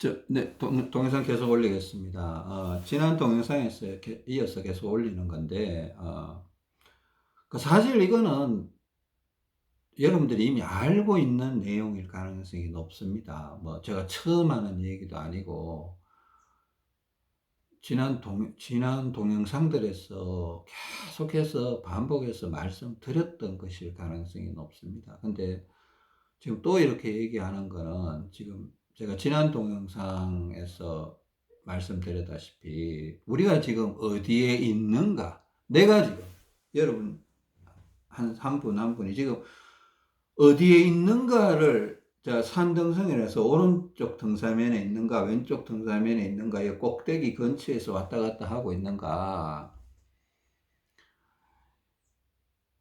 저, 네, 동, 동영상 계속 올리겠습니다. 어, 지난 동영상에서 이렇게 이어서 계속 올리는 건데, 어, 그 사실 이거는 여러분들이 이미 알고 있는 내용일 가능성이 높습니다. 뭐, 제가 처음 하는 얘기도 아니고, 지난 동, 지난 동영상들에서 계속해서 반복해서 말씀드렸던 것일 가능성이 높습니다. 근데 지금 또 이렇게 얘기하는 거는 지금 제가 지난 동영상에서 말씀드렸다시피 우리가 지금 어디에 있는가 내가 지금 여러분 한 한 분 한 분이 지금 어디에 있는가를 자 산등성이라서 오른쪽 등사면에 있는가 왼쪽 등사면에 있는가 이 꼭대기 근처에서 왔다 갔다 하고 있는가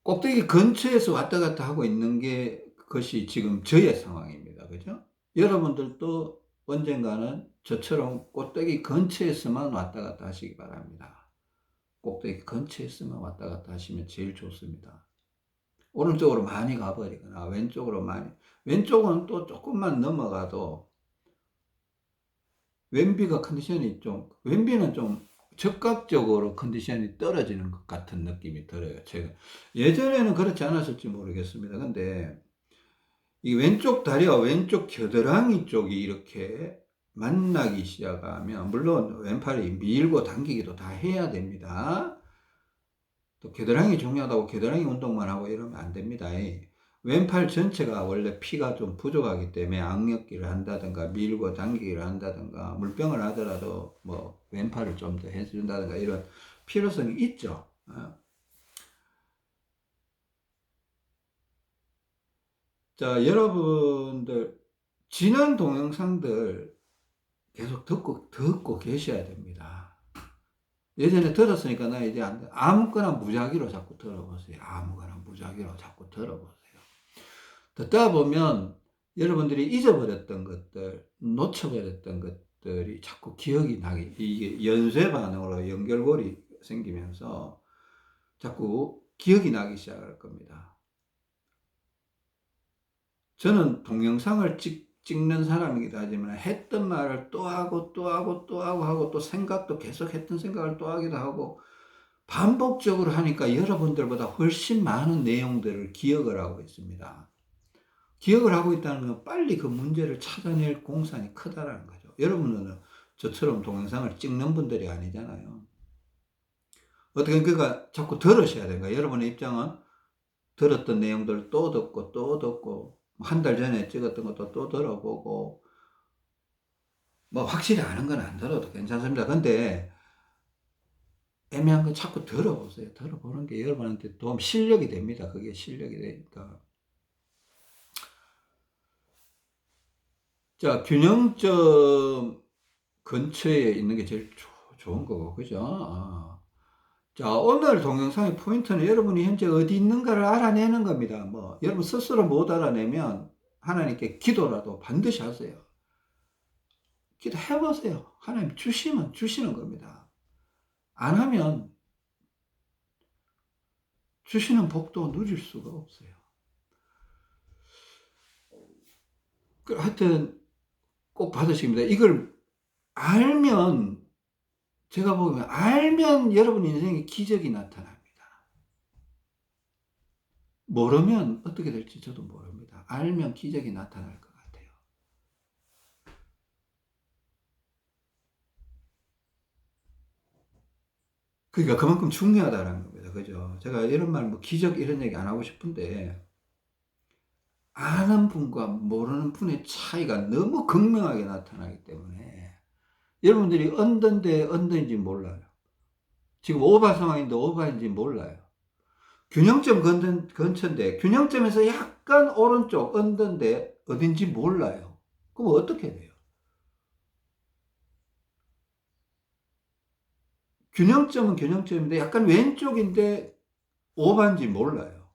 꼭대기 근처에서 왔다 갔다 하고 있는 게 그것이 지금 저의 상황입니다. 그죠? 여러분들도 언젠가는 저처럼 꼭대기 근처에서만 왔다 갔다 하시기 바랍니다. 꼭대기 근처에서만 왔다 갔다 하시면 제일 좋습니다. 오른쪽으로 많이 가버리거나 왼쪽으로 많이 왼쪽은 또 조금만 넘어가도 왼비가 컨디션이 좀 왼비는 좀 적극적으로 컨디션이 떨어지는 것 같은 느낌이 들어요. 제가 예전에는 그렇지 않았을지 모르겠습니다. 근데 이 왼쪽 다리와 왼쪽 겨드랑이 쪽이 이렇게 만나기 시작하면 물론 왼팔이 밀고 당기기도 다 해야 됩니다. 또 겨드랑이 중요하다고 겨드랑이 운동만 하고 이러면 안 됩니다. 왼팔 전체가 원래 피가 좀 부족하기 때문에 악력기를 한다든가 밀고 당기기를 한다든가 물병을 하더라도 뭐 왼팔을 좀 더 해준다든가 이런 필요성이 있죠. 자, 여러분들, 지난 동영상들 계속 듣고, 듣고 계셔야 됩니다. 예전에 들었으니까 나 이제 안, 돼. 아무거나 무작위로 자꾸 들어보세요. 아무거나 무작위로 자꾸 들어보세요. 듣다 보면 여러분들이 잊어버렸던 것들, 놓쳐버렸던 것들이 자꾸 기억이 나게, 이게 연쇄 반응으로 연결고리 생기면서 자꾸 기억이 나기 시작할 겁니다. 저는 동영상을 찍, 찍는 사람이기도 하지만 했던 말을 또 하고 또 하고 또 하고 하고 또 생각도 계속 했던 생각을 또 하기도 하고 반복적으로 하니까 여러분들보다 훨씬 많은 내용들을 기억을 하고 있습니다. 기억을 하고 있다는 건 빨리 그 문제를 찾아낼 공산이 크다라는 거죠. 여러분은 저처럼 동영상을 찍는 분들이 아니잖아요. 어떻게 그러니까 자꾸 들으셔야 되는 거예요. 여러분의 입장은 들었던 내용들을 또 듣고 또 듣고 한 달 전에 찍었던 것도 또 들어보고 뭐 확실히 아는 건 안 들어도 괜찮습니다. 근데 애매한 건 자꾸 들어보세요. 들어보는 게 여러분한테 도움 실력이 됩니다. 그게 실력이 되니까. 자, 균형점 근처에 있는 게 제일 조, 좋은 거고, 그죠? 아. 자, 오늘 동영상의 포인트는 여러분이 현재 어디 있는가를 알아내는 겁니다. 뭐, 여러분 스스로 못 알아내면 하나님께 기도라도 반드시 하세요. 기도해보세요. 하나님 주시면 주시는 겁니다. 안 하면 주시는 복도 누릴 수가 없어요. 그 하여튼 꼭 받으십니다. 이걸 알면 제가 보면 알면 여러분 인생에 기적이 나타납니다. 모르면 어떻게 될지 저도 모릅니다. 알면 기적이 나타날 것 같아요. 그러니까 그만큼 중요하다는 겁니다. 그죠? 제가 이런 말, 뭐 기적 이런 얘기 안 하고 싶은데 아는 분과 모르는 분의 차이가 너무 극명하게 나타나기 때문에 여러분들이 언던데 언던지 몰라요. 지금 오바 상황인데 오바인지 몰라요. 균형점 근처, 근처인데 균형점에서 약간 오른쪽 언던데 어딘지 몰라요. 그럼 어떻게 돼요? 균형점은 균형점인데 약간 왼쪽인데 오반지 몰라요.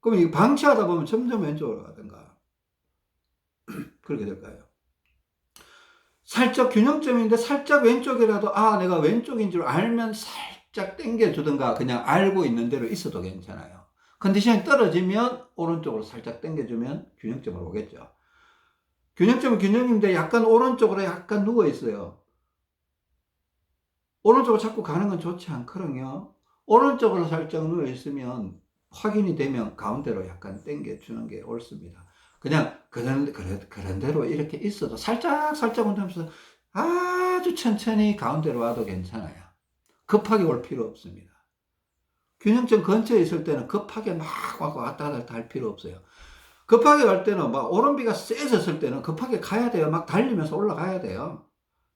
그럼 이거 방치하다 보면 점점 왼쪽으로 가든가 그렇게 될까요? 살짝 균형점인데 살짝 왼쪽이라도 아 내가 왼쪽인 줄 알면 살짝 당겨주든가 그냥 알고 있는 대로 있어도 괜찮아요. 컨디션이 떨어지면 오른쪽으로 살짝 당겨주면 균형점으로 오겠죠. 균형점은 균형인데 약간 오른쪽으로 약간 누워 있어요. 오른쪽으로 자꾸 가는 건 좋지 않거든요. 오른쪽으로 살짝 누워 있으면 확인이 되면 가운데로 약간 당겨 주는 게 옳습니다. 그냥 그런 그런 그런 대로 이렇게 있어도 살짝 살짝 온다면서 아주 천천히 가운데로 와도 괜찮아요. 급하게 올 필요 없습니다. 균형점 근처에 있을 때는 급하게 막 왔다 갔다 할 필요 없어요. 급하게 갈 때는 막 오른비가 세졌을 때는 급하게 가야 돼요. 막 달리면서 올라가야 돼요.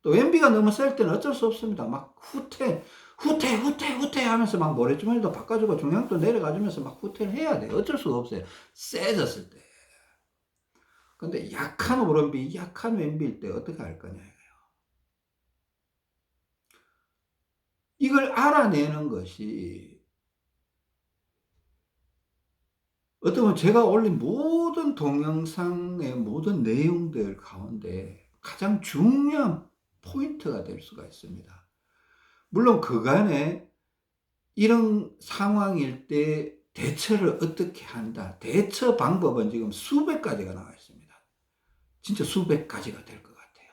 또 왼비가 너무 셀 때는 어쩔 수 없습니다. 막 후퇴, 후퇴, 후퇴, 후퇴 하면서 막 모래주머니도 바꿔주고 중량도 내려가주면서 막 후퇴를 해야 돼요. 어쩔 수가 없어요. 세졌을 때. 근데 약한 오른비, 약한 왼비일 때 어떻게 할 거냐 이거예요. 이걸 알아내는 것이 어쩌면 제가 올린 모든 동영상의 모든 내용들 가운데 가장 중요한 포인트가 될 수가 있습니다. 물론 그간에 이런 상황일 때 대처를 어떻게 한다. 대처 방법은 지금 수백 가지가 나와 있습니다. 진짜 수백 가지가 될 것 같아요.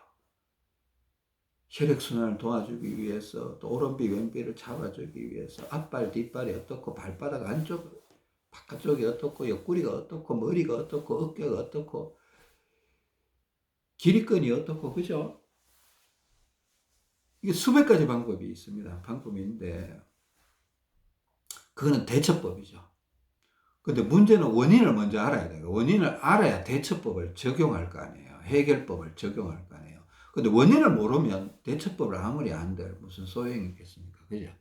혈액순환을 도와주기 위해서, 또 오른비, 왼비를 잡아주기 위해서, 앞발, 뒷발이 어떻고, 발바닥 안쪽, 바깥쪽이 어떻고, 옆구리가 어떻고, 머리가 어떻고, 어깨가 어떻고, 길이끈이 어떻고, 그죠? 이게 수백 가지 방법이 있습니다. 방법인데, 그거는 대처법이죠. 근데 문제는 원인을 먼저 알아야 돼요. 원인을 알아야 대처법을 적용할 거 아니에요. 해결법을 적용할 거 아니에요. 근데 원인을 모르면 대처법을 아무리 안들 무슨 소용이 있겠습니까? 그죠?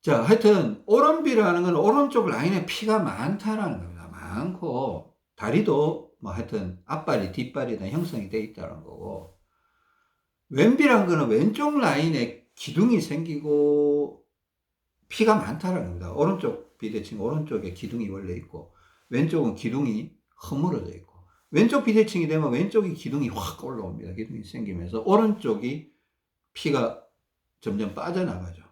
자, 하여튼, 오른비라는 건 오른쪽 라인에 피가 많다라는 겁니다. 많고, 다리도 뭐 하여튼 앞발이 뒷발이 다 형성이 되어 있다는 거고, 왼비란 거는 왼쪽 라인에 기둥이 생기고 피가 많다라는 겁니다. 오른쪽 비대칭 오른쪽에 기둥이 원래 있고 왼쪽은 기둥이 허물어져 있고 왼쪽 비대칭이 되면 왼쪽이 기둥이 확 올라옵니다. 기둥이 생기면서 오른쪽이 피가 점점 빠져나가죠.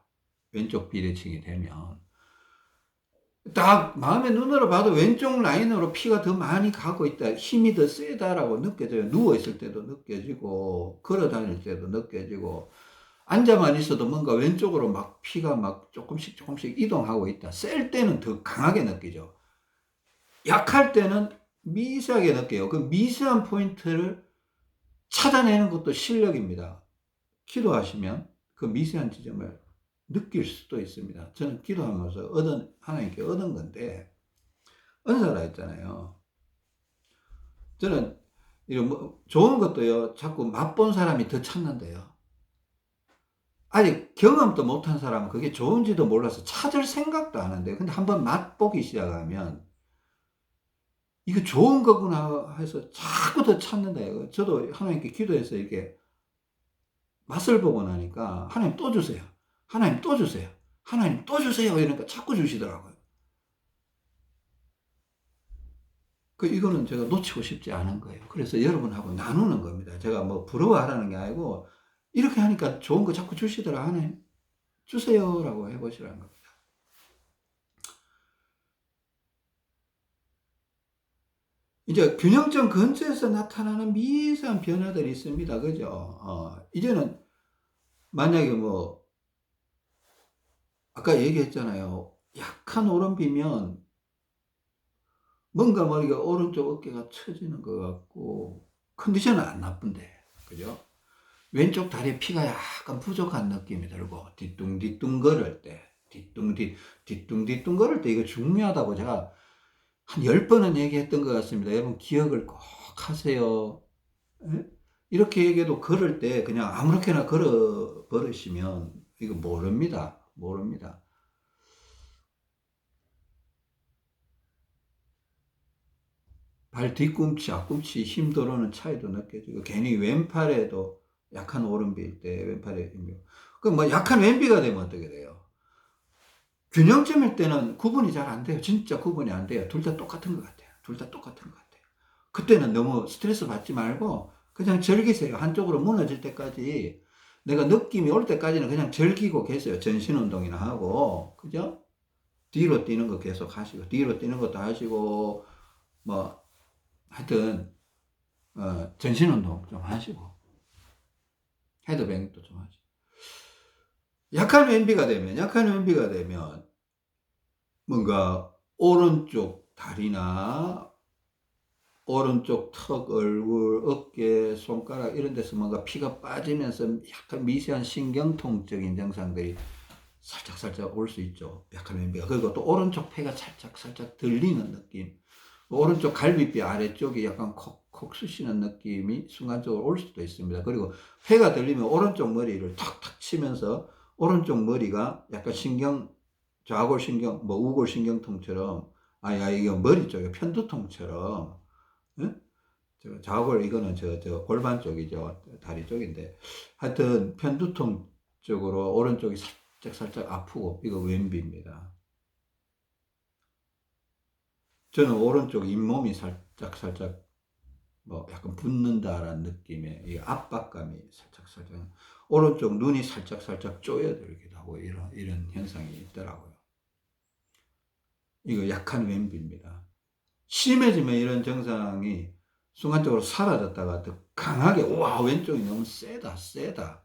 왼쪽 비대칭이 되면 딱 마음의 눈으로 봐도 왼쪽 라인으로 피가 더 많이 가고 있다. 힘이 더 세다라고 느껴져요. 누워 있을 때도 느껴지고 걸어 다닐 때도 느껴지고 앉아만 있어도 뭔가 왼쪽으로 막 피가 막 조금씩 조금씩 이동하고 있다. 셀 때는 더 강하게 느끼죠. 약할 때는 미세하게 느껴요. 그 미세한 포인트를 찾아내는 것도 실력입니다. 기도하시면 그 미세한 지점을 느낄 수도 있습니다. 저는 기도하면서 얻은, 하나님께 얻은 건데, 은사라 했잖아요. 저는 이런 뭐 좋은 것도요, 자꾸 맛본 사람이 더 찾는데요. 아직 경험도 못한 사람은 그게 좋은지도 몰라서 찾을 생각도 안 하는데, 근데 한번 맛보기 시작하면, 이거 좋은 거구나 해서 자꾸 더 찾는다. 이거. 저도 하나님께 기도해서 이렇게 맛을 보고 나니까, 하나님 또 주세요. 하나님 또 주세요. 하나님 또 주세요. 이러니까 자꾸 주시더라고요. 그, 이거는 제가 놓치고 싶지 않은 거예요. 그래서 여러분하고 나누는 겁니다. 제가 뭐 부러워하라는 게 아니고, 이렇게 하니까 좋은 거 자꾸 주시더라. 하나님, 주세요라고 해보시라는 겁니다. 이제 균형점 근처에서 나타나는 미세한 변화들이 있습니다. 그죠? 어, 이제는 만약에 뭐, 아까 얘기했잖아요. 약한 오른비면 뭔가 머리가 오른쪽 어깨가 처지는 것 같고 컨디션은 안 나쁜데 그죠? 왼쪽 다리에 피가 약간 부족한 느낌이 들고 뒤뚱뒤뚱 걸을 때 뒤뚱뒤 뒤뚱뒤뚱 걸을 때 이거 중요하다고 제가 한 열번은 얘기했던 것 같습니다. 여러분 기억을 꼭 하세요. 에? 이렇게 얘기해도 걸을 때 그냥 아무렇게나 걸어 버리시면 이거 모릅니다. 모릅니다. 발 뒤꿈치, 앞꿈치 힘 들어오는 차이도 느껴지고 괜히 왼팔에도 약한 오른비일 때 왼팔에 힘이 그뭐 약한 왼비가 되면 어떻게 돼요? 균형점일 때는 구분이 잘 안 돼요. 진짜 구분이 안 돼요. 둘 다 똑같은 것 같아요. 둘 다 똑같은 것 같아요. 그때는 너무 스트레스 받지 말고 그냥 즐기세요. 한쪽으로 무너질 때까지 내가 느낌이 올 때까지는 그냥 즐기고 계세요. 전신 운동이나 하고, 그죠? 뒤로 뛰는 거 계속 하시고, 뒤로 뛰는 것도 하시고, 뭐, 하여튼 어, 전신 운동 좀 하시고 헤드뱅도 좀 하시고 약한 왼비가 되면 약한 왼비가 되면 뭔가 오른쪽 다리나 오른쪽 턱, 얼굴, 어깨, 손가락 이런 데서 뭔가 피가 빠지면서 약간 미세한 신경통적인 증상들이 살짝 살짝 올 수 있죠. 약한 왼비가. 그리고 또 오른쪽 폐가 살짝 살짝 들리는 느낌. 오른쪽 갈비뼈 아래쪽이 약간 콕, 콕 쑤시는 느낌이 순간적으로 올 수도 있습니다. 그리고 폐가 들리면 오른쪽 머리를 탁탁 치면서 오른쪽 머리가 약간 신경, 좌골 신경, 뭐 우골 신경통처럼, 아 야, 이거 머리 쪽에 편두통처럼, 응? 저 좌골, 이거는 저, 저 골반 쪽이죠. 다리 쪽인데. 하여튼 편두통 쪽으로 오른쪽이 살짝 살짝 아프고, 이거 왼비입니다. 저는 오른쪽 잇몸이 살짝 살짝 뭐 약간 붓는다라는 느낌의 이 압박감이 살짝 살짝 오른쪽 눈이 살짝 살짝 쪼여들기도 하고 이런 이런 현상이 있더라고요. 이거 약한 왼비입니다. 심해지면 이런 증상이 순간적으로 사라졌다가 더 강하게 와 왼쪽이 너무 세다 세다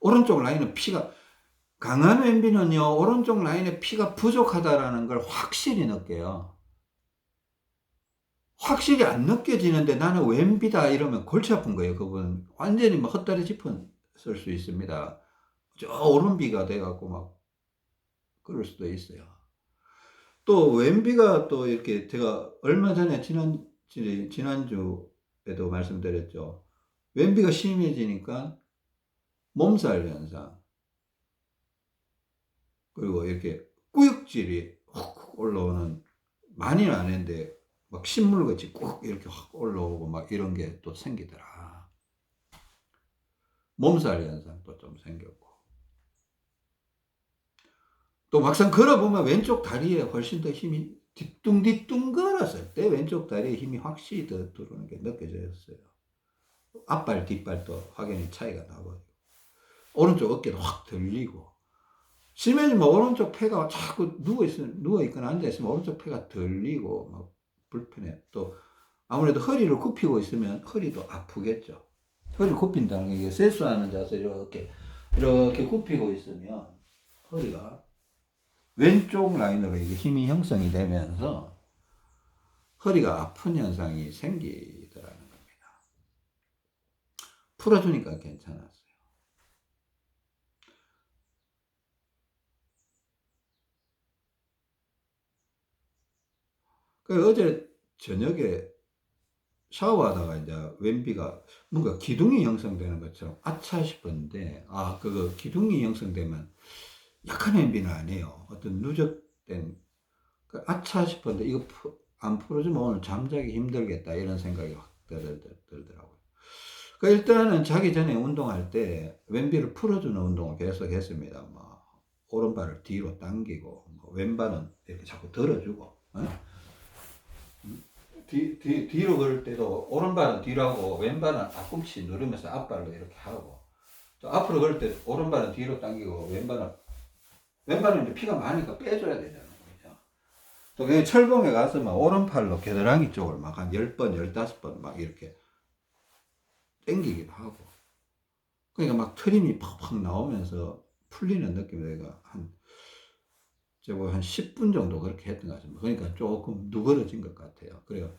오른쪽 라인은 피가 강한 왼비는요 오른쪽 라인에 피가 부족하다라는 걸 확실히 느껴요. 확실히 안 느껴지는데 나는 왼비다 이러면 골치 아픈 거예요. 그분 완전히 막 헛다리 짚은 쓸수 있습니다. 저 오른비가 돼갖고 막 그럴 수도 있어요. 또 왼비가 또 이렇게 제가 얼마 전에 지난 지난주에도 말씀드렸죠. 왼비가 심해지니까 몸살 현상 그리고 이렇게 꾸육질이 훅 올라오는 많이는 안 했는데 막 신물같이 꾹 이렇게 확 올라오고 막 이런 게 또 생기더라. 몸살 현상도 좀 생겼고. 또 막상 걸어보면 왼쪽 다리에 훨씬 더 힘이 뒤뚱뒤뚱 걸었을 때 왼쪽 다리에 힘이 확실히 더 들어오는 게 느껴졌어요. 앞발, 뒷발도 확연히 차이가 나고. 오른쪽 어깨도 확 들리고. 심해지면 오른쪽 폐가 자꾸 누워있으면, 누워있거나 앉아있으면 오른쪽 폐가 들리고, 막 불편해. 또 아무래도 허리를 굽히고 있으면 허리도 아프겠죠. 허리를 굽힌다는 게 세수하는 자세 이렇게 이렇게 굽히고 있으면 허리가 왼쪽 라인으로 이게 힘이 형성이 되면서 허리가 아픈 현상이 생기더라는 겁니다. 풀어주니까 괜찮았어 요. 그 어제 저녁에 샤워하다가 이제 왼비가 뭔가 기둥이 형성되는 것처럼 아차 싶었는데 아 그거 기둥이 형성되면 약한 왼비는 아니에요. 어떤 누적된 그 아차 싶었는데 이거 푸, 안 풀어주면 오늘 잠자기 힘들겠다 이런 생각이 확 들, 더라고요 그 일단은 자기 전에 운동할 때 왼비를 풀어주는 운동을 계속 했습니다. 뭐 오른발을 뒤로 당기고 뭐 왼발은 이렇게 자꾸 들어주고 어? 뒤, 뒤, 뒤로 걸을 때도 오른발은 뒤로 하고 왼발은 앞꿈치 누르면서 앞발로 이렇게 하고 또 앞으로 걸을 때 오른발은 뒤로 당기고 왼발은 왼발은 이제 피가 많으니까 빼줘야 되잖아요. 그죠? 또 그냥 철봉에 가서 막 오른팔로 겨드랑이 쪽을 막 한 10번, 15번 막 이렇게 당기기도 하고 그러니까 막 트림이 팍팍 나오면서 풀리는 느낌이 내가 한 제가 한 10분 정도 그렇게 했던 것 같습니다. 그러니까 조금 누그러진 것 같아요. 그래요.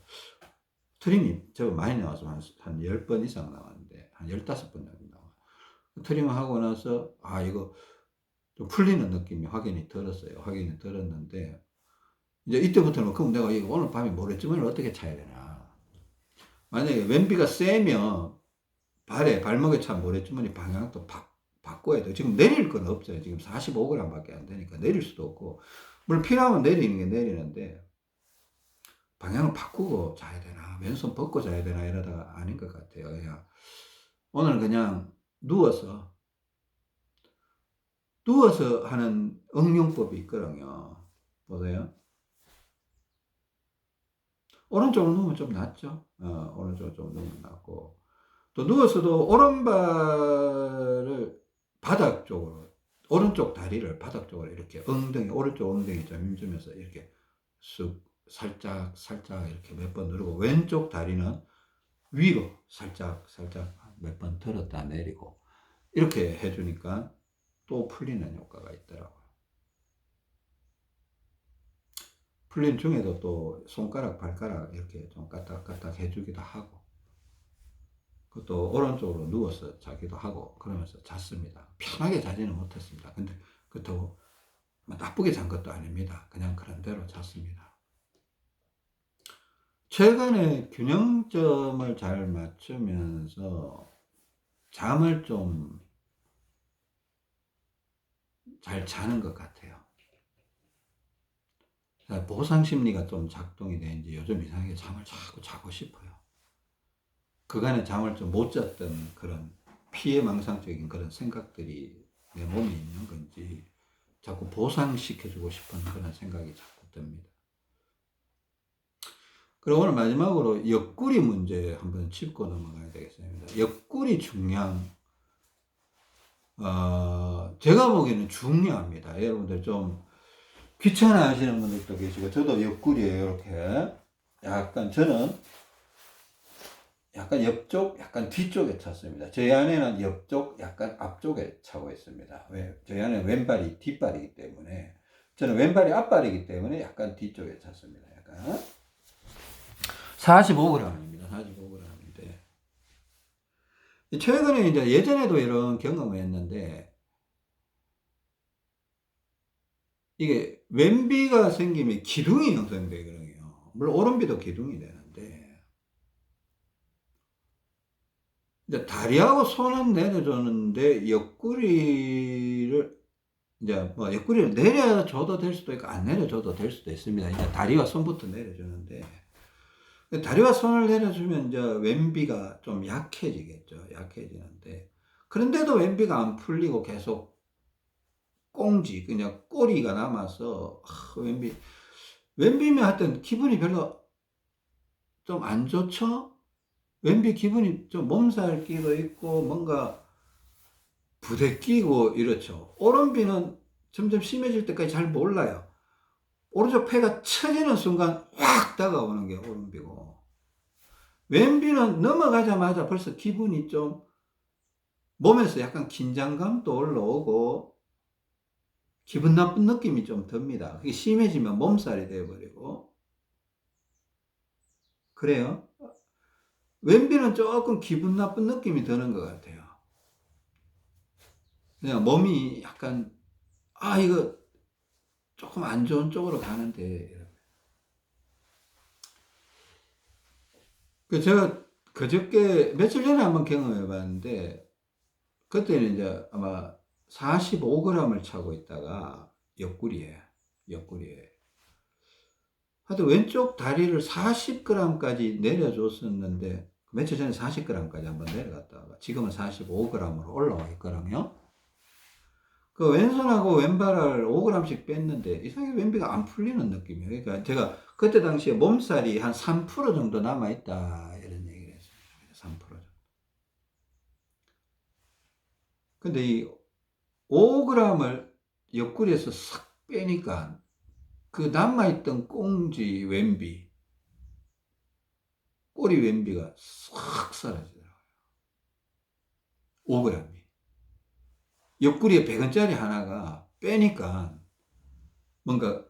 트림이 제가 많이 나와서 한, 한 10번 이상 나왔는데, 한 15번 정도 나와요. 트림을 하고 나서, 아, 이거 좀 풀리는 느낌이 확연히 들었어요. 확연히 들었는데, 이제 이때부터는 그럼 내가 오늘 밤에 모래주머니를 어떻게 차야 되나. 만약에 왼비가 세면 발에, 발목에 찬 모래주머니 방향도 바, 바꿔야 돼요. 지금 내릴 건 없어요. 지금 45g 밖에 안 되니까 내릴 수도 없고. 물론 필요하면 내리는 게 내리는데, 방향을 바꾸고 자야 되나, 왼손 벗고 자야 되나 이러다가 아닌 것 같아요. 그냥 오늘 그냥 누워서, 누워서 하는 응용법이 있거든요. 보세요. 오른쪽으로 누우면 좀 낫죠? 어, 오른쪽으로 좀 누우면 낫고. 또 누워서도 오른발을 바닥 쪽으로 오른쪽 다리를 바닥 쪽으로 이렇게 엉덩이 오른쪽 엉덩이 좀 힘주면서 이렇게 쑥 살짝 살짝 이렇게 몇 번 누르고 왼쪽 다리는 위로 살짝 살짝 몇 번 들었다 내리고 이렇게 해주니까 또 풀리는 효과가 있더라고요. 풀린 중에도 또 손가락 발가락 이렇게 좀 까딱까딱 해주기도 하고 그것도 오른쪽으로 누워서 자기도 하고 그러면서 잤습니다. 편하게 자지는 못했습니다. 근데 그렇다고 뭐 나쁘게 잔 것도 아닙니다. 그냥 그런 대로 잤습니다. 최근에 균형점을 잘 맞추면서 잠을 좀 잘 자는 것 같아요. 보상 심리가 좀 작동이 되는지 요즘 이상하게 잠을 자꾸 자고 싶어요. 그간에 잠을 좀 못 잤던 그런 피해망상적인 그런 생각들이 내 몸에 있는 건지 자꾸 보상시켜주고 싶은 그런 생각이 자꾸 듭니다. 그리고 오늘 마지막으로 옆구리 문제 한번 짚고 넘어가야 되겠습니다. 옆구리 중량, 어, 제가 보기에는 중요합니다. 여러분들 좀 귀찮아 하시는 분들도 계시고, 저도 옆구리에 이렇게 약간 저는 약간 옆쪽, 약간 뒤쪽에 찼습니다. 저희 아내는 옆쪽, 약간 앞쪽에 차고 있습니다. 왜? 저희 아내는 왼발이 뒷발이기 때문에, 저는 왼발이 앞발이기 때문에 약간 뒤쪽에 찼습니다. 약간. 45g입니다. 45g인데. 최근에 이제 예전에도 이런 경험을 했는데, 이게 왼비가 생기면 기둥이 형성되거든요. 물론 오른비도 기둥이 되는데, 이제 다리하고 손은 내려줬는데 옆구리를 이제 뭐 옆구리를 내려줘도 될 수도 있고 안 내려줘도 될 수도 있습니다. 이제 다리와 손부터 내려주는데 다리와 손을 내려주면 이제 왼비가 좀 약해지겠죠. 약해지는데 그런데도 왼비가 안 풀리고 계속 꽁지 그냥 꼬리가 남아서 아, 왼비 왼비면 하여튼 기분이 별로 좀 안 좋죠. 왼비 기분이 좀 몸살 끼도 있고 뭔가 부대 끼고 이렇죠. 오른비는 점점 심해질 때까지 잘 몰라요. 오른쪽 폐가 처지는 순간 확 다가오는 게 오른비고 왼비는 넘어가자마자 벌써 기분이 좀 몸에서 약간 긴장감도 올라오고 기분 나쁜 느낌이 좀 듭니다. 그게 심해지면 몸살이 되어버리고 그래요. 왼비는 조금 기분 나쁜 느낌이 드는 것 같아요. 그냥 몸이 약간 아 이거 조금 안 좋은 쪽으로 가는데 그 제가 그저께 며칠 전에 한번 경험해 봤는데 그때는 이제 아마 45g을 차고 있다가 옆구리에 옆구리에 하여튼 왼쪽 다리를 40g까지 내려줬었는데 며칠 전에 40g까지 한번 내려갔다가 지금은 45g으로 올라와 있거든요. 그 왼손하고 왼발을 5g씩 뺐는데 이상하게 왼비가 안 풀리는 느낌이에요. 그러니까 제가 그때 당시에 몸살이 한 3% 정도 남아있다 이런 얘기를 했어요. 3% 정도. 근데 이 5g을 옆구리에서 싹 빼니까 그 남아있던 꽁지 왼비 꼬리 왼비가 싹 사라지더라고요. 5g이. 옆구리에 100원짜리 하나가 빼니까 뭔가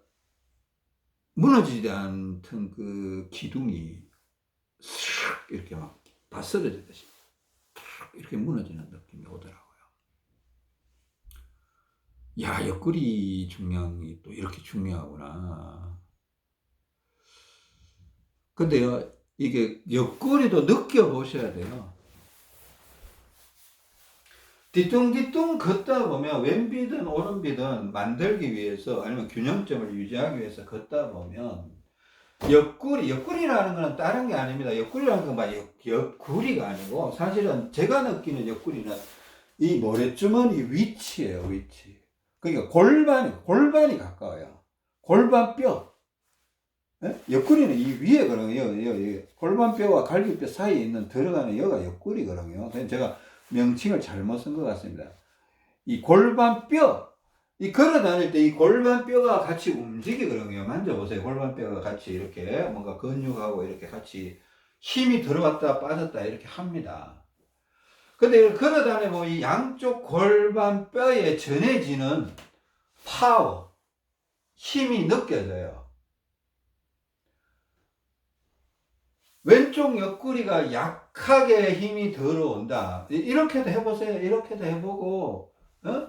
무너지지 않던 그 기둥이 싹 이렇게 막다 쓰러지듯이 이렇게 무너지는 느낌이 오더라고요. 야, 옆구리 중량이 또 이렇게 중요하구나. 근데요, 이게 옆구리도 느껴보셔야 돼요. 뒤뚱뒤뚱 걷다 보면 왼비든 오른비든 만들기 위해서 아니면 균형점을 유지하기 위해서 걷다 보면 옆구리, 옆구리라는 거는 다른 게 아닙니다. 옆구리라는 건막 옆, 옆구리가 아니고 사실은 제가 느끼는 옆구리는 이 모래주머니 위치예요, 위치. 그러니까 골반이, 골반이 가까워요. 골반뼈. 예? 옆구리는 이 위에 거든요. 골반뼈와 갈비뼈 사이에 있는 들어가는 여가 옆구리거든요. 제가 명칭을 잘못 쓴 것 같습니다. 이 골반뼈, 이 걸어 다닐 때 이 골반뼈가 같이 움직이거든요. 만져보세요. 골반뼈가 같이 이렇게 뭔가 근육하고 이렇게 같이 힘이 들어갔다 빠졌다 이렇게 합니다. 근데 걸어 다니면 이 양쪽 골반뼈에 전해지는 파워, 힘이 느껴져요. 왼쪽 옆구리가 약하게 힘이 들어온다. 이- 이렇게도 해보세요. 이렇게도 해보고, 어?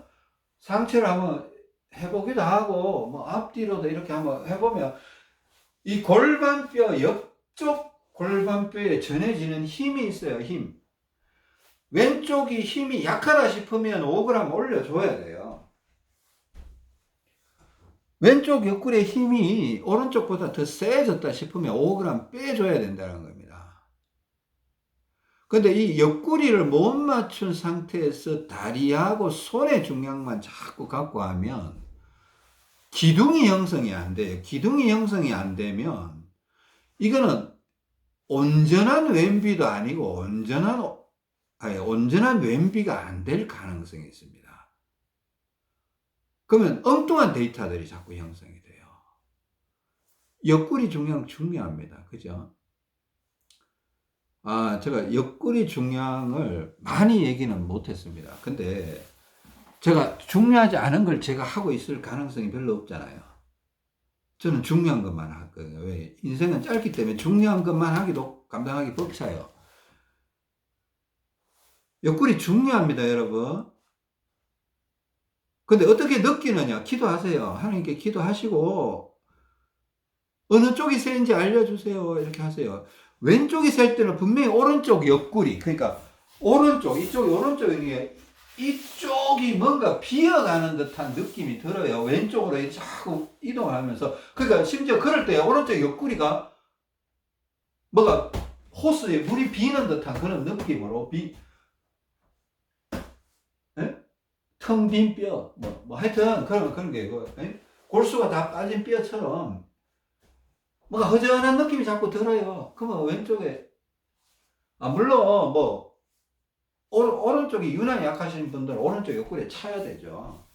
상체를 한번 해보기도 하고, 뭐 앞뒤로도 이렇게 한번 해보면, 이 골반뼈, 옆쪽 골반뼈에 전해지는 힘이 있어요, 힘. 왼쪽이 힘이 약하다 싶으면 5g 올려줘야 돼요. 왼쪽 옆구리의 힘이 오른쪽보다 더 세졌다 싶으면 5g 빼줘야 된다는 겁니다. 근데 이 옆구리를 못 맞춘 상태에서 다리하고 손의 중량만 자꾸 갖고 하면 기둥이 형성이 안 돼요. 기둥이 형성이 안 되면 이거는 온전한 왼비도 아니고 온전한 아니, 온전한 왼비가 안 될 가능성이 있습니다. 그러면 엉뚱한 데이터들이 자꾸 형성이 돼요. 옆구리 중량 중요합니다. 그죠? 아, 제가 옆구리 중량을 많이 얘기는 못했습니다. 근데 제가 중요하지 않은 걸 제가 하고 있을 가능성이 별로 없잖아요. 저는 중요한 것만 하거든요. 왜? 인생은 짧기 때문에 중요한 것만 하기도 감당하기 벅차요. 옆구리 중요합니다, 여러분. 근데 어떻게 느끼느냐? 기도하세요. 하나님께 기도하시고, 어느 쪽이 세인지 알려주세요. 이렇게 하세요. 왼쪽이 셀 때는 분명히 오른쪽 옆구리, 그러니까 오른쪽, 이쪽이 오른쪽이 이쪽이 뭔가 비어가는 듯한 느낌이 들어요. 왼쪽으로 자꾸 이동하면서. 그러니까 심지어 그럴 때 오른쪽 옆구리가 뭐가 호스에 물이 비는 듯한 그런 느낌으로 비, 텅빈 뼈, 뭐, 뭐 하여튼 그런 그런 게 에? 골수가 다 빠진 뼈처럼 뭔가 허전한 느낌이 자꾸 들어요. 그러면 왼쪽에 아 물론 뭐 오른, 오른쪽이 유난히 약하신 분들은 오른쪽 옆구리에 차야 되죠.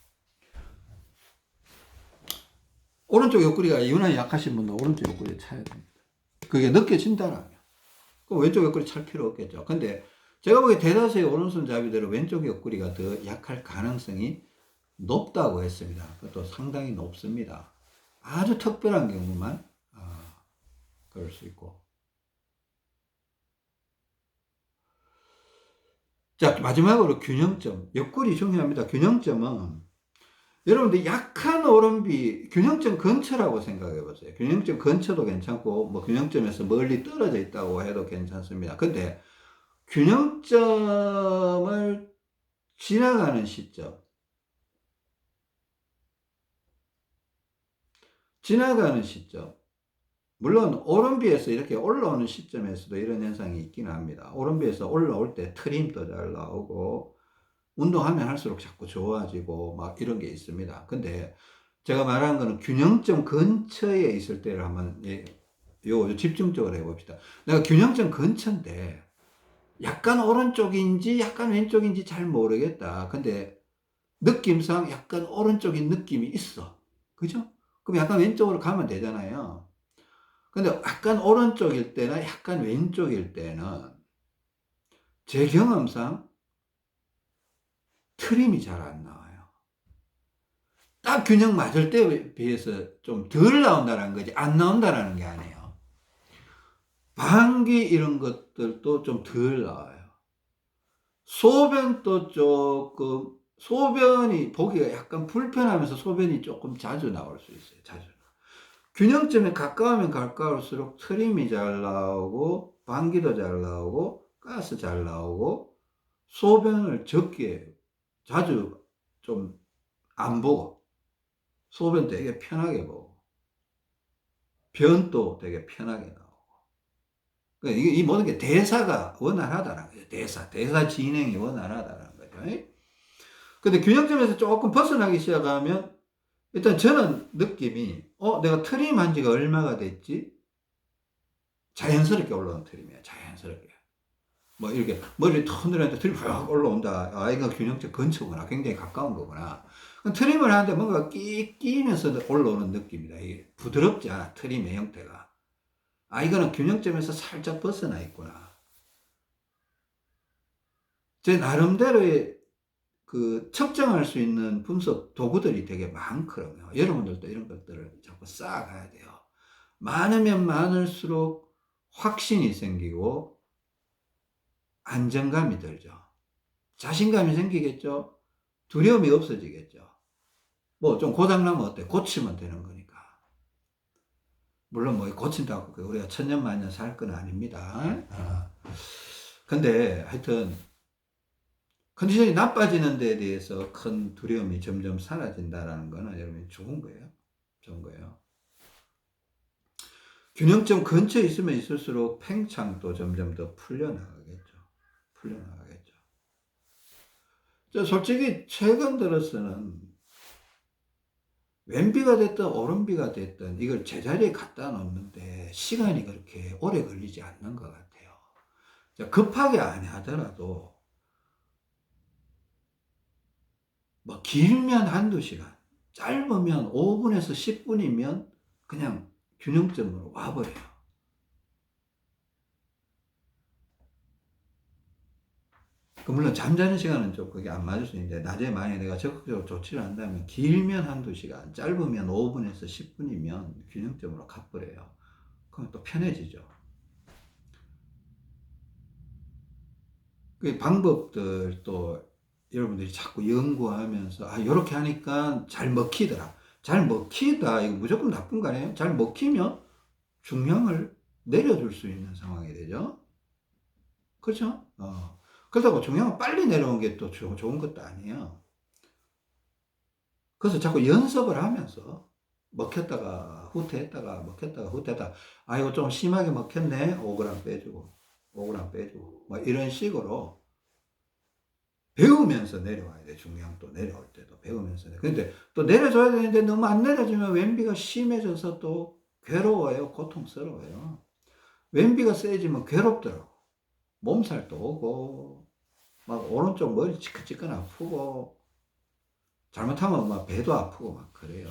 오른쪽 옆구리가 유난히 약하신 분들은 오른쪽 옆구리에 차야 됩니다. 그게 느껴진다라면. 그럼 왼쪽 옆구리 찰 필요 없겠죠. 근데 제가 보기에 대다수의 오른손잡이들은 왼쪽 옆구리가 더 약할 가능성이 높다고 했습니다. 그것도 상당히 높습니다. 아주 특별한 경우만 아, 그럴 수 있고. 자 마지막으로 균형점. 옆구리 중요합니다. 균형점은 여러분들 약한 오른비 균형점 근처라고 생각해 보세요. 균형점 근처도 괜찮고 뭐 균형점에서 멀리 떨어져 있다고 해도 괜찮습니다. 근데 균형점을 지나가는 시점. 지나가는 시점. 물론 오른비에서 이렇게 올라오는 시점에서도 이런 현상이 있기는 합니다. 오른비에서 올라올 때 트림도 잘 나오고 운동하면 할수록 자꾸 좋아지고 막 이런 게 있습니다. 근데 제가 말한 거는 균형점 근처에 있을 때를 한번 예, 요 집중적으로 해봅시다. 내가 균형점 근처인데 약간 오른쪽인지 약간 왼쪽인지 잘 모르겠다. 근데 느낌상 약간 오른쪽인 느낌이 있어. 그죠? 그럼 약간 왼쪽으로 가면 되잖아요. 근데 약간 오른쪽일 때나 약간 왼쪽일 때는 제 경험상 트림이 잘 안 나와요. 딱 균형 맞을 때에 비해서 좀 덜 나온다는 거지 안 나온다는 게 아니에요. 방귀 이런 것들도 좀 덜 나와요. 소변도 조금 소변이 보기가 약간 불편하면서 소변이 조금 자주 나올 수 있어요. 자주. 균형점에 가까우면 가까울수록 트림이 잘 나오고 방귀도 잘 나오고 가스 잘 나오고 소변을 적게 자주 좀 안 보고 소변 되게 편하게 보고 변도 되게 편하게 그러니까 이 모든 게 대사가 원활하다는 거죠. 대사 대사 진행이 원활하다는 거죠. 근데 균형점에서 조금 벗어나기 시작하면 일단 저는 느낌이 어 내가 트림 한 지가 얼마가 됐지? 자연스럽게 올라오는 트림이에요. 자연스럽게. 뭐 이렇게 머리 턱 늘었는데 트림이 확 올라온다. 아, 이거 균형점 근처구나. 굉장히 가까운 거구나. 트림을 하는데 뭔가 끼, 끼면서 올라오는 느낌이다. 이게 부드럽지 않아. 트림의 형태가. 아, 이거는 균형점에서 살짝 벗어나 있구나. 제 나름대로의 그 측정할 수 있는 분석 도구들이 되게 많거든요. 여러분들도 이런 것들을 자꾸 쌓아가야 돼요. 많으면 많을수록 확신이 생기고 안정감이 들죠. 자신감이 생기겠죠. 두려움이 없어지겠죠. 뭐 좀 고장나면 어때? 고치면 되는 거니까. 물론 뭐 고친다고 그 우리가 천년만년 살 건 아닙니다. 아. 근데 하여튼 컨디션이 나빠지는 데에 대해서 큰 두려움이 점점 사라진다라는 거는 여러분이 좋은 거예요. 좋은 거예요. 균형점 근처에 있으면 있을수록 팽창도 점점 더 풀려나가겠죠. 풀려나가겠죠. 저 솔직히 최근 들어서는 왼비가 됐든 오른비가 됐든 이걸 제자리에 갖다 놓는데 시간이 그렇게 오래 걸리지 않는 것 같아요. 자, 급하게 안 하더라도 뭐 길면 한두 시간, 짧으면 5분에서 10분이면 그냥 균형점으로 와버려요. 그 물론 잠자는 시간은 좀 그게 안 맞을 수 있는데 낮에 만약에 내가 적극적으로 조치를 한다면 길면 한두 시간, 짧으면 5분에서 10분이면 균형점으로 가버려요. 그럼 또 편해지죠. 그 방법들 또 여러분들이 자꾸 연구하면서 아 이렇게 하니까 잘 먹히더라. 잘 먹히다 이거 무조건 나쁜 거 아니에요? 잘 먹히면 중량을 내려줄 수 있는 상황이 되죠. 그렇죠? 어. 그렇다고 중량을 빨리 내려오는 게또 좋은 것도 아니에요. 그래서 자꾸 연습을 하면서 먹혔다가 후퇴했다가 먹혔다가 후퇴했다가 아 이거 좀 심하게 먹혔네. 5g 빼주고 5g 빼주고. 뭐 이런 식으로 배우면서 내려와야 돼. 중량도 내려올 때도 배우면서. 근데 또 내려줘야 되는데 너무 안 내려주면 왼비가 심해져서 또 괴로워요. 고통스러워요. 왼비가 세지면 괴롭더라고 몸살도 오고 막 오른쪽 머리 지끈지끈 아프고 잘못하면 막 배도 아프고 막 그래요.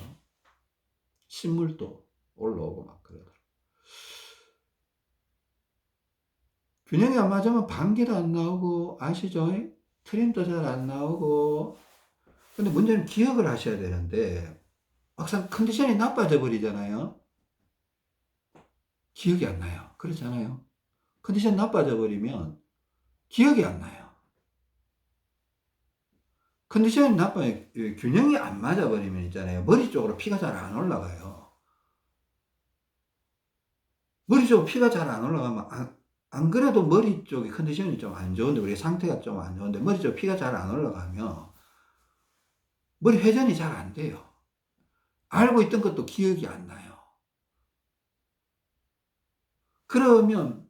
신물도 올라오고 막 그러더라고 균형이 안 맞으면 방귀도 안 나오고 아시죠? 트림도 잘 안 나오고. 근데 문제는 기억을 하셔야 되는데 막상 컨디션이 나빠져 버리잖아요. 기억이 안 나요. 그렇잖아요 컨디션 나빠져 버리면 기억이 안 나요 컨디션이 나빠 균형이 안 맞아 버리면 있잖아요 머리 쪽으로 피가 잘 안 올라가요 머리 쪽으로 피가 잘 안 올라가면 안, 안 그래도 머리 쪽이 컨디션이 좀 안 좋은데 우리 상태가 좀 안 좋은데 머리 쪽 피가 잘 안 올라가면 머리 회전이 잘 안 돼요. 알고 있던 것도 기억이 안 나요. 그러면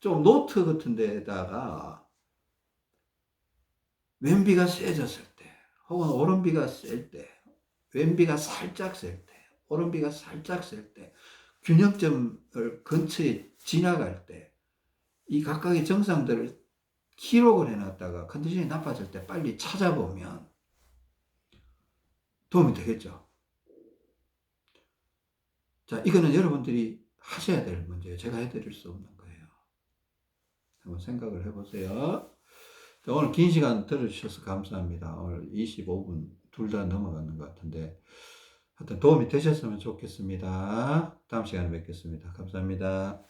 좀 노트 같은 데다가 왼비가 세졌을 때 혹은 오른비가 셀 때 왼비가 살짝 셀 때 오른비가 살짝 셀 때 균형점을 근처에 지나갈 때 이 각각의 증상들을 기록을 해놨다가 컨디션이 나빠질 때 빨리 찾아보면 도움이 되겠죠. 자, 이거는 여러분들이 하셔야 될 문제예요. 제가 해드릴 수 없는. 한번 생각을 해보세요. 자, 오늘 긴 시간 들어주셔서 감사합니다. 오늘 25분 둘 다 넘어갔는 것 같은데 하여튼 도움이 되셨으면 좋겠습니다. 다음 시간에 뵙겠습니다. 감사합니다.